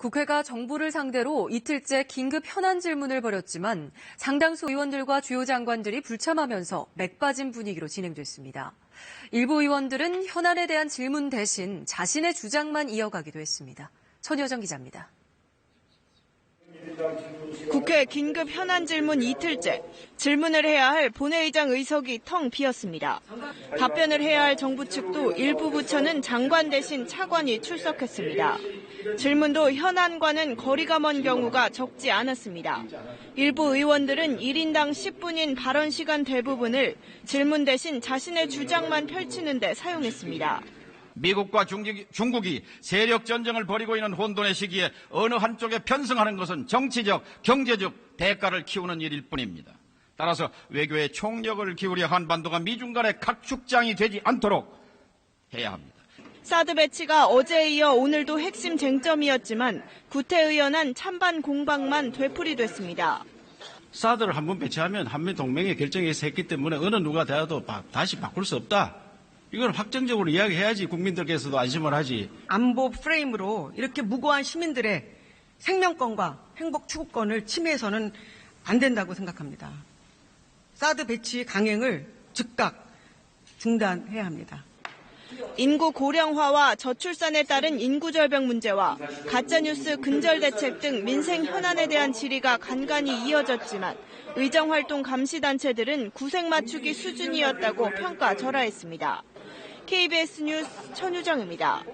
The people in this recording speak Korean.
국회가 정부를 상대로 이틀째 긴급 현안 질문을 벌였지만 상당수 의원들과 주요 장관들이 불참하면서 맥빠진 분위기로 진행됐습니다. 일부 의원들은 현안에 대한 질문 대신 자신의 주장만 이어가기도 했습니다. 천여정 기자입니다. 국회 긴급 현안 질문 이틀째 질문을 해야 할 본회의장 의석이 텅 비었습니다. 답변을 해야 할 정부 측도 일부 부처는 장관 대신 차관이 출석했습니다. 질문도 현안과는 거리가 먼 경우가 적지 않았습니다. 일부 의원들은 1인당 10분인 발언 시간 대부분을 질문 대신 자신의 주장만 펼치는 데 사용했습니다. 미국과 중국이 세력 전쟁을 벌이고 있는 혼돈의 시기에 어느 한쪽에 편승하는 것은 정치적, 경제적 대가를 키우는 일일 뿐입니다. 따라서 외교의 총력을 기울여 한반도가 미중 간의 각축장이 되지 않도록 해야 합니다. 사드 배치가 어제에 이어 오늘도 핵심 쟁점이었지만 구태의원한 찬반 공방만 되풀이됐습니다. 사드를 한 번 배치하면 한미 동맹의 결정에서 했기 때문에 어느 누가 되어도 다시 바꿀 수 없다. 이건 확정적으로 이야기해야지 국민들께서도 안심을 하지. 안보 프레임으로 이렇게 무고한 시민들의 생명권과 행복 추구권을 침해해서는 안 된다고 생각합니다. 사드 배치 강행을 즉각 중단해야 합니다. 인구 고령화와 저출산에 따른 인구 절벽 문제와 가짜뉴스 근절 대책 등 민생 현안에 대한 질의가 간간히 이어졌지만 의정활동 감시단체들은 구색 맞추기 수준이었다고 평가 절하했습니다. KBS 뉴스 천유정입니다.